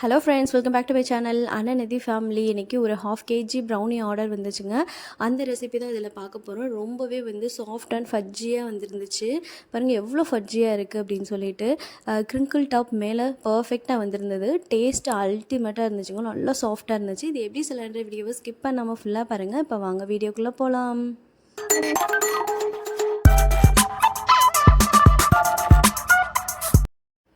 Hello friends welcome back to my channel Annanidhi family இன்றைக்கி ஒரு half KG brownie order வந்துச்சுங்க. அந்த recipe தான் இதில் பார்க்க போகிறோம் ரொம்பவே வந்து சாஃப்ட் அண்ட் ஃபஜ்ஜியாக வந்துருந்துச்சு. பாருங்கள் எவ்வளோ ஃபஜ்ஜியாக இருக்குது அப்படின்னு சொல்லிட்டு க்ரிங்கிள் டாப் மேலே பர்ஃபெக்டாக வந்திருந்தது. டேஸ்ட் அல்டிமேட்டாக இருந்துச்சுங்க. நல்லா சாஃப்டாக இருந்துச்சு. இது எப்படி சிலண்டர் வீடியோவை ஸ்கிப் பண்ணாமல் ஃபுல்லாக பாருங்கள் இப்போ வாங்க வீடியோக்குள்ளே போகலாம்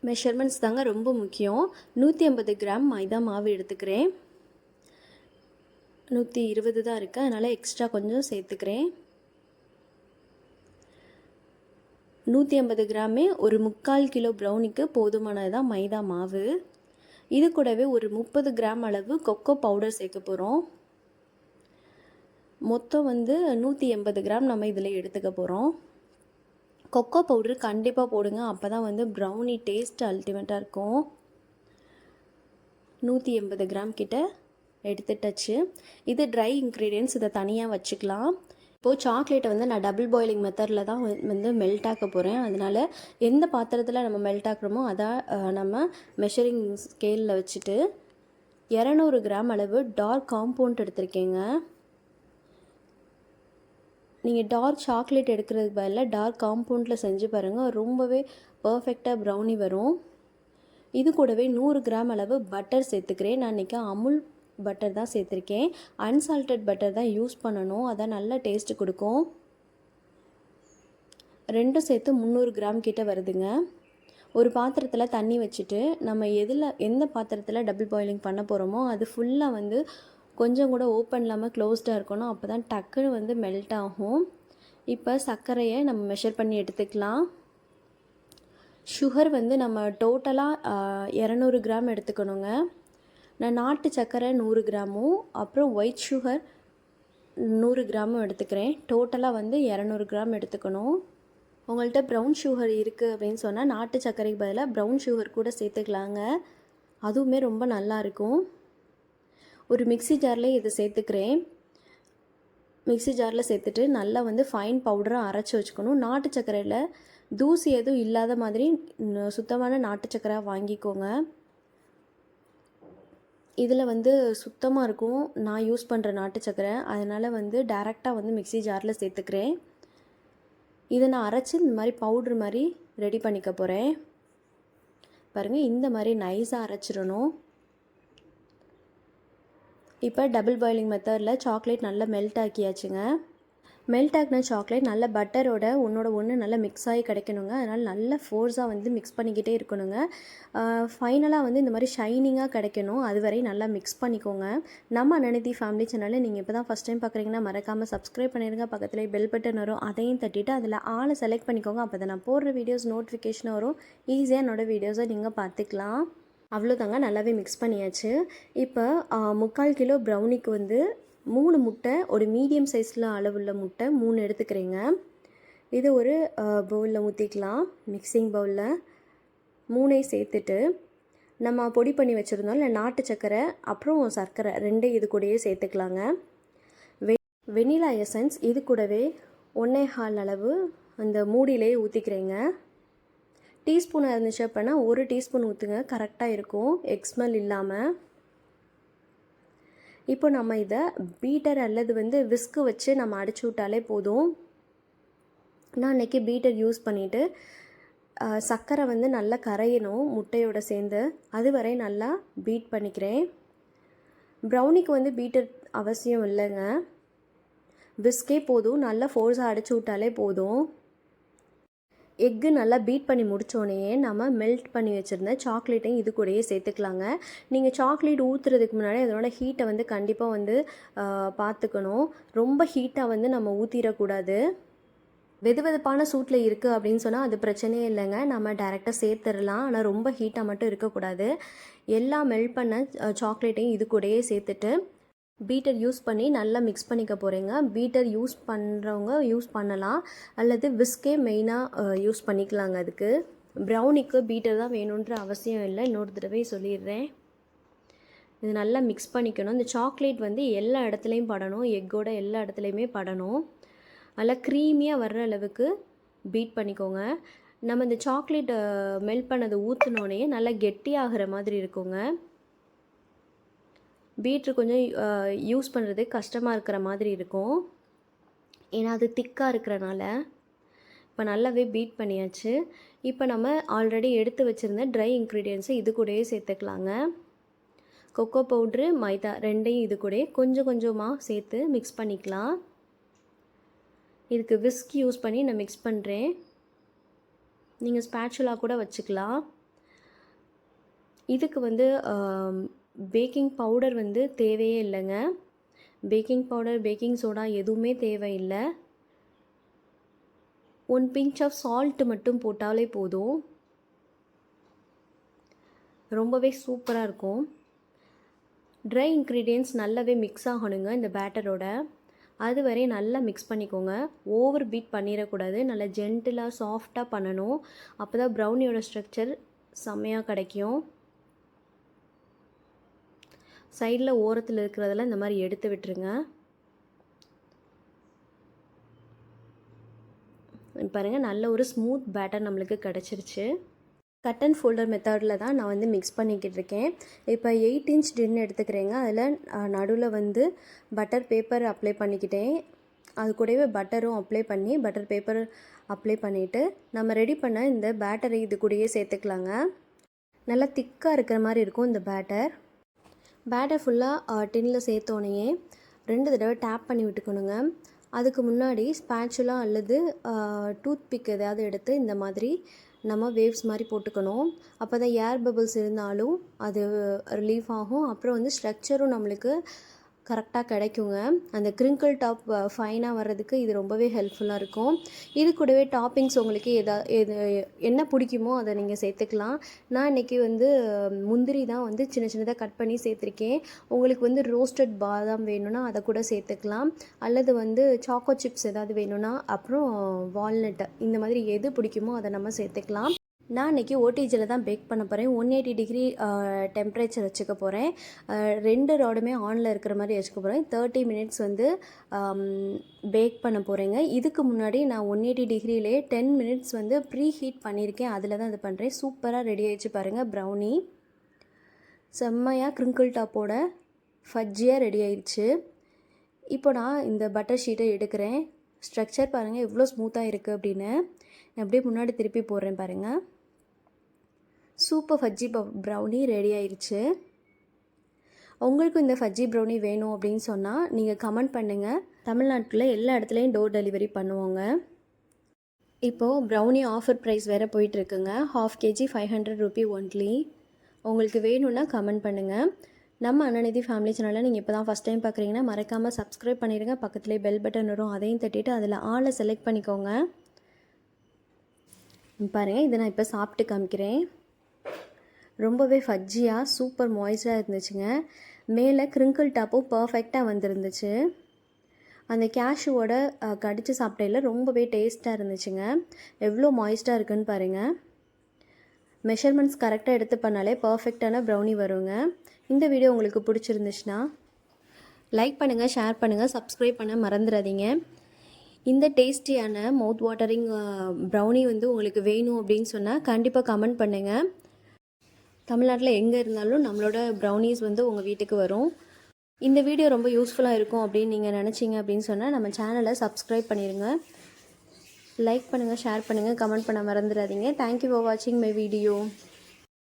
மெஷர்மெண்ட்ஸ் தாங்க ரொம்ப முக்கியம். நூற்றி ஐம்பது கிராம் மைதா மாவு எடுத்துக்கிறேன். நூற்றி இருபது தான் இருக்குது அதனால் எக்ஸ்ட்ரா கொஞ்சம் சேர்த்துக்கிறேன். நூற்றி ஐம்பது கிராமே ஒரு முக்கால் கிலோ ப்ரௌனிக்கு போதுமானதான் மைதா மாவு. இது கூடவே ஒரு முப்பது கிராம் அளவு கொக்கோ பவுடர் சேர்க்க போகிறோம் மொத்தம் வந்து நூற்றி எண்பது கிராம் நம்ம இதில் எடுத்துக்க போகிறோம் கொக்கோ பவுட்ரு கண்டிப்பாக போடுங்க. அப்போ தான் வந்து ப்ரௌனி டேஸ்ட் அல்டிமேட்டாக இருக்கும். நூற்றி எண்பது கிராம் கிட்ட எடுத்துட்டாச்சு. இது ட்ரை இன்க்ரீடியன்ஸ் இதை தனியாக வச்சுக்கலாம். இப்போது சாக்லேட்டை வந்து நான் டபுள் பாயிலிங் மெத்தடில் தான் வந்து மெல்ட் ஆக்க போகிறேன் அதனால் எந்த பாத்திரத்தில் நம்ம மெல்ட் ஆக்குறோமோ அதான் நம்ம மெஷரிங் ஸ்கேலில் வச்சுட்டு இரநூறு கிராம் அளவு டார்க் காம்பவுண்ட் எடுத்திருக்கேங்க. நீங்கள் டார்க் சாக்லேட் எடுக்கிறதுக்கு பதிலாக டார்க் காம்பவுண்டில் செஞ்சு பாருங்கள் ரொம்பவே பர்ஃபெக்டாக ப்ரௌனி வரும். இது கூடவே நூறு கிராம் அளவு பட்டர் சேர்த்துக்கிறேன். நான் இன்றைக்கி அமுல் பட்டர் தான் சேர்த்துருக்கேன். அன்சால்டட் பட்டர் தான் யூஸ் பண்ணணும். அதான் நல்ல டேஸ்ட்டு கொடுக்கும். ரெண்டும் சேர்த்து முந்நூறு கிராம் கிட்ட வருதுங்க. ஒரு பாத்திரத்தில் தண்ணி வச்சுட்டு நம்ம எதில் எந்த பாத்திரத்தில் டபுள் பாயிலிங் பண்ண போகிறோமோ அது ஃபுல்லாக வந்து கொஞ்சம் கூட ஓப்பன் இல்லாமல் க்ளோஸ்டாக இருக்கணும். அப்போ தான் டக்குன்னு வந்து மெல்ட் ஆகும். இப்போ சர்க்கரையை நம்ம மெஷர் பண்ணி எடுத்துக்கலாம். சுகர் வந்து நம்ம டோட்டலாக இரநூறு கிராம் எடுத்துக்கணுங்க. நான் நாட்டு சர்க்கரை நூறு கிராமும் அப்புறம் ஒயிட் சுகர் நூறு கிராமும் எடுத்துக்கிறேன். டோட்டலாக வந்து இரநூறு கிராம் எடுத்துக்கணும். உங்கள்கிட்ட ப்ரௌன் சுகர் இருக்குது அப்படின்னு சொன்னால் நாட்டு சர்க்கரைக்கு பதிலாக ப்ரௌன் சுகர் கூட சேர்த்துக்கலாங்க. அதுவுமே ரொம்ப நல்லாயிருக்கும் ஒரு மிக்சி ஜார்லேயே இதை சேர்த்துக்கிறேன். மிக்சி ஜாரில் சேர்த்துட்டு நல்லா வந்து ஃபைன் பவுடராக அரைச்சி வச்சுக்கணும். நாட்டு சர்க்கரையில் தூசி எதுவும் இல்லாத மாதிரி சுத்தமான நாட்டு சர்க்கரை வாங்கிக்கோங்க. இதில் வந்து சுத்தமாக இருக்கும். நான் யூஸ் பண்ணுற நாட்டு சர்க்கரை. அதனால் வந்து டேரெக்டாக வந்து மிக்சி ஜாரில் சேர்த்துக்கிறேன். இதை நான் அரைச்சி இந்த மாதிரி பவுட்ரு மாதிரி ரெடி பண்ணிக்க போகிறேன் பாருங்கள் இந்த மாதிரி நைஸாக அரைச்சிடணும். இப்போ டபுள் பாயிலிங் மெத்தடில் சாக்லேட் நல்லா மெல்ட் ஆக்கியாச்சுங்க. மெல்ட் ஆக்கின சாக்லேட் நல்ல பட்டரோட ஒன்றோட ஒன்று நல்லா மிக்ஸ் ஆகி கிடைக்கணுங்க. அதனால் நல்ல ஃபோர்ஸாக வந்து மிக்ஸ் பண்ணிக்கிட்டே இருக்கணுங்க. ஃபைனலாக வந்து இந்த மாதிரி ஷைனிங்காக கிடைக்கணும். அது வரை நல்லா மிக்ஸ் பண்ணிக்கோங்க. நம்ம அனநிதி ஃபேமிலி சேனலில் நீங்கள் இப்போ தான் ஃபஸ்ட் டைம் பார்க்குறீங்கன்னா மறக்காமல் சப்ஸ்கிரைப் பண்ணிடுங்க பக்கத்தில் பெல் பட்டன் வரும். அதையும் தட்டிட்டு அதில் ஆளை செலக்ட் பண்ணிக்கோங்க. அப்போ தான் நான் போடுற வீடியோஸ் நோட்டிஃபிகேஷன் வரும். ஈஸியாக என்னோடய வீடியோஸை நீங்கள் பார்த்துக்கலாம். அவ்வளோதாங்க நல்லாவே மிக்ஸ் பண்ணியாச்சு. இப்போ முக்கால் கிலோ ப்ரௌனிக்கு வந்து மூணு முட்டை ஒரு மீடியம் சைஸில் அளவுள்ள முட்டை மூணு எடுத்துக்கிறேங்க. இது ஒரு பவுலில் ஊற்றிக்கலாம் மிக்சிங் பவுலில் மூணையும் சேர்த்துட்டு நம்ம பொடி பண்ணி வச்சுருந்தோம் இல்லை நாட்டு சர்க்கரை அப்புறம் சர்க்கரை ரெண்டே இது கூடயே சேர்த்துக்கலாங்க. வெ வெனிலா எசன்ஸ் இது கூடவே ஒன்றே ஹால் அளவு அந்த மூடியிலே ஊற்றிக்கிறேங்க டீஸ்பூனாக இருந்துச்சு அப்படின்னா ஒரு டீஸ்பூன் ஊற்றுங்க கரெக்டாக இருக்கும். எக்ஸ்மெல் இல்லாமல் இப்போ நம்ம இதை பீட்டர் அல்லது வந்து விஸ்கு வச்சு நம்ம அடிச்சு விட்டாலே போதும். நான் இன்றைக்கி பீட்டர் யூஸ் பண்ணிவிட்டு சர்க்கரை வந்து நல்லா கரையணும் முட்டையோட சேர்ந்து. அதுவரை நல்லா பீட் பண்ணிக்கிறேன். ப்ரௌனிக்கு வந்து பீட்டர் அவசியம் இல்லைங்க. விஸ்கே போதும். நல்லா ஃபோர்ஸாக அடிச்சு விட்டாலே போதும். எக்கு நல்லா பீட் பண்ணி முடித்தோடனே நம்ம மெல்ட் பண்ணி வச்சுருந்த சாக்லேட்டையும் இது கூடயே சேர்த்துக்கலாங்க. நீங்கள் சாக்லேட் ஊற்றுறதுக்கு முன்னாடி அதோட ஹீட்டை வந்து கண்டிப்பாக வந்து பார்த்துக்கணும் ரொம்ப ஹீட்டாக வந்து நம்ம ஊற்றிடக்கூடாது வெது வெதுப்பான சூட்டில் இருக்குது அப்படின்னு சொன்னால் அது பிரச்சனையே இல்லைங்க. நம்ம டேரெக்டாக சேர்த்துடலாம். ஆனால் ரொம்ப ஹீட்டாக மட்டும் இருக்கக்கூடாது. எல்லா மெல்ட் பண்ண சாக்லேட்டையும் இது கூடயே சேர்த்துட்டு பீட்டர் யூஸ் பண்ணி நல்லா மிக்ஸ் பண்ணிக்க போகிறீங்க பீட்டர் யூஸ் பண்ணுறவங்க யூஸ் பண்ணலாம். அல்லது விஸ்கே மெயினாக யூஸ் பண்ணிக்கலாங்க அதுக்கு. ப்ரௌனிக்கு பீட்டர் தான் வேணுன்ற அவசியம் இல்லை. இன்னொரு தடவை சொல்லிடுறேன். இது நல்லா மிக்ஸ் பண்ணிக்கணும். இந்த சாக்லேட் வந்து எல்லா இடத்துலையும் படணும். எக்கோட எல்லா இடத்துலையுமே படணும். நல்லா க்ரீமியாக வர்ற அளவுக்கு பீட் பண்ணிக்கோங்க. நம்ம இந்த சாக்லேட் மெல்ட் பண்ணதை ஊற்றினோடனே நல்லா கெட்டியாகிற மாதிரி இருக்குங்க. பீட்ரு கொஞ்சம் யூஸ் பண்ணுறது கஷ்டமாக இருக்கிற மாதிரி இருக்கும். ஏன்னா அது திக்காக இருக்கிறனால இப்போ நல்லாவே பீட் பண்ணியாச்சு. இப்போ நம்ம ஆல்ரெடி எடுத்து வச்சுருந்த ட்ரை இன்க்ரீடியன்ஸை இது கூடயே சேர்த்துக்கலாங்க. கொக்கோ பவுட்ரு மைதா ரெண்டையும் இது கூட கொஞ்சம் கொஞ்சமாக சேர்த்து மிக்ஸ் பண்ணிக்கலாம். இதுக்கு விஸ்க் யூஸ் பண்ணி நான் மிக்ஸ் பண்ணுறேன் நீங்கள் ஸ்பேச்சுலா கூட வச்சுக்கலாம். இதுக்கு வந்து பேக்கிங் பவுடர் வந்து தேவையே இல்லைங்க. பேக்கிங் பவுடர் பேக்கிங் சோடா எதுவுமே தேவையில்லை. ஒன் பிஞ்ச் ஆஃப் சால்ட்டு மட்டும் போட்டாலே போதும். ரொம்பவே சூப்பராக இருக்கும். ட்ரை இன்க்ரீடியன்ஸ் நல்லாவே மிக்ஸ் ஆகணுங்க இந்த பேட்டரோட அதுவரை நல்லா மிக்ஸ் பண்ணிக்கோங்க. ஓவர் பீட் பண்ணிடக்கூடாது. நல்லா ஜென்டிலாக சாஃப்டாக பண்ணணும். அப்போ தான் ப்ரௌனியோட ஸ்ட்ரக்சர் செம்மையாக கிடைக்கும். சைடில் ஓரத்தில் இருக்கிறதெல்லாம் இந்த மாதிரி எடுத்து விட்டுருங்க. பாருங்கள் நல்ல ஒரு ஸ்மூத் பேட்டர் நம்மளுக்கு கிடச்சிருச்சு. கட் அண்ட் ஃபோல்டர் மெத்தடில் தான் நான் வந்து மிக்ஸ் பண்ணிக்கிட்டு இருக்கேன். இப்போ எயிட் இன்ச் டின் எடுத்துக்கிறேங்க. அதில் நடுவில் வந்து பட்டர் பேப்பர் அப்ளை பண்ணிக்கிட்டேன். அது கூடவே பட்டரும் அப்ளை பண்ணி பட்டர் பேப்பர் அப்ளை பண்ணிவிட்டு நம்ம ரெடி பண்ண இந்த பேட்டரை இது கூடயே சேர்த்துக்கலாங்க. நல்லா திக்காக இருக்கிற மாதிரி இருக்கும் இந்த பேட்டர் பேட்டை ஃபுல்லாக டின்னில் சேர்த்தோனையே ரெண்டு தடவை டேப் பண்ணி விட்டுக்கணுங்க. அதுக்கு முன்னாடி ஸ்பேச்சுலா அல்லது டூத் பிக் எதாவது எடுத்து இந்த மாதிரி நம்ம வேவ்ஸ் மாதிரி போட்டுக்கணும். அப்போ தான் ஏர் பபிள்ஸ் இருந்தாலும் அது ரிலீஃப் ஆகும். அப்புறம் வந்து ஸ்ட்ரக்சரும் நம்மளுக்கு கரெக்டாக கிடைக்குங்க. அந்த கிரிங்கிள் டாப் ஃபைனாக வர்றதுக்கு இது ரொம்பவே ஹெல்ப்ஃபுல்லாக இருக்கும். இது கூடவே டாப்பிங்ஸ் உங்களுக்கு எதா எது என்ன பிடிக்குமோ அதை நீங்கள் சேர்த்துக்கலாம். நான் இன்றைக்கி வந்து முந்திரி தான் வந்து சின்ன சின்னதாக கட் பண்ணி சேர்த்துருக்கேன். உங்களுக்கு வந்து ரோஸ்டட் பாதாம் வேணும்னா அதை கூட சேர்த்துக்கலாம். அல்லது வந்து சாக்கோ சிப்ஸ் ஏதாவது வேணும்னா அப்புறம் வால்நட் இந்த மாதிரி எது பிடிக்குமோ அதை நம்ம சேர்த்துக்கலாம். நான் இன்றைக்கி ஓடிஜியில் தான் பேக் பண்ண போகிறேன் ஒன் எயிட்டி டிகிரி டெம்பரேச்சர் வச்சுக்க போகிறேன் ரெண்டு ராடுமே ஆனில் இருக்கிற மாதிரி வச்சுக்க போகிறேன் தேர்ட்டி மினிட்ஸ் வந்து பேக் பண்ண போகிறேங்க இதுக்கு முன்னாடி நான் ஒன் எயிட்டி டிகிரிலே டென் மினிட்ஸ் வந்து ப்ரீ ஹீட் பண்ணியிருக்கேன். அதில் தான் இது பண்ணுறேன் சூப்பராக ரெடி ஆகிடுச்சு பாருங்கள் ப்ரௌனி செம்மையாக க்ரிங்கிள் டாப்போட ஃபஜ்ஜியாக ரெடி ஆயிடுச்சு. இப்போ நான் இந்த பட்டர் ஷீட்டை எடுக்கிறேன். ஸ்ட்ரக்சர் பாருங்கள் எவ்வளோ ஸ்மூத்தாக இருக்குது அப்படின்னு. நான் அப்படியே முன்னாடி திருப்பி போடுறேன் பாருங்கள் சூப்பர் ஃபஜ்ஜி ப்ரௌனி ரெடி ஆயிடுச்சு உங்களுக்கும் இந்த ஃபஜ்ஜி ப்ரௌனி வேணும் அப்படின்னு சொன்னால் நீங்கள் கமெண்ட் பண்ணுங்கள் தமிழ்நாட்டில் எல்லா இடத்துலையும் டோர் டெலிவரி பண்ணுவோங்க. இப்போது ப்ரௌனி ஆஃபர் ப்ரைஸ் வேறு போயிட்டுருக்குங்க. Half KG five hundred rupee only உங்களுக்கு வேணும்னா கமெண்ட் பண்ணுங்கள் நம்ம அன்னநிதி ஃபேமிலி சேனலில் நீங்கள் இப்போ தான் ஃபஸ்ட் டைம் பார்க்குறீங்கன்னா மறக்காமல் சப்ஸ்கிரைப் பண்ணிடுங்க. பக்கத்துலேயே பெல் பட்டன் வரும். அதையும் தட்டிட்டு அதில் ஆளை செலக்ட் பண்ணிக்கோங்க. பாருங்கள் இதை நான் இப்போ சாப்பிட்டு காமிக்கிறேன். ரொம்பவே ஃபஜ்ஜியாக சூப்பர் மாய்ஸ்டாக இருந்துச்சுங்க. மேலே க்ரிங்கிள் டாப்பும் பர்ஃபெக்டாக வந்துருந்துச்சு. அந்த கேஷுவோட கடித்து சாப்பிட்டையில் ரொம்பவே டேஸ்ட்டாக இருந்துச்சுங்க. எவ்வளோ மாய்ஸ்டாக இருக்குன்னு பாருங்கள் மெஷர்மெண்ட்ஸ் கரெக்டாக எடுத்து பண்ணாலே பர்ஃபெக்டான ப்ரௌனி வருங்க. இந்த வீடியோ உங்களுக்கு பிடிச்சிருந்துச்சுன்னா லைக் பண்ணுங்கள் ஷேர் பண்ணுங்கள் சப்ஸ்கிரைப் பண்ண மறந்துடாதீங்க. இந்த டேஸ்டியான மவுத் வாட்டரிங் ப்ரௌனி வந்து உங்களுக்கு வேணும் அப்படின்னு சொன்னால் கண்டிப்பாக கமெண்ட் பண்ணுங்கள் தமிழ்நாட்டில் எங்கே இருந்தாலும் நம்மளோட ப்ரௌனிஸ் வந்து உங்கள் வீட்டுக்கு வரும். இந்த வீடியோ ரொம்ப யூஸ்ஃபுல்லாக இருக்கும் அப்படின்னு நீங்கள் நினச்சிங்க அப்படின்னு சொன்னால் நம்ம சேனலை சப்ஸ்கிரைப் பண்ணிடுங்க லைக் பண்ணுங்கள் ஷேர் பண்ணுங்கள் கமெண்ட் பண்ண மறந்துடாதீங்க. தேங்க்யூ ஃபார் வாட்சிங் மை வீடியோ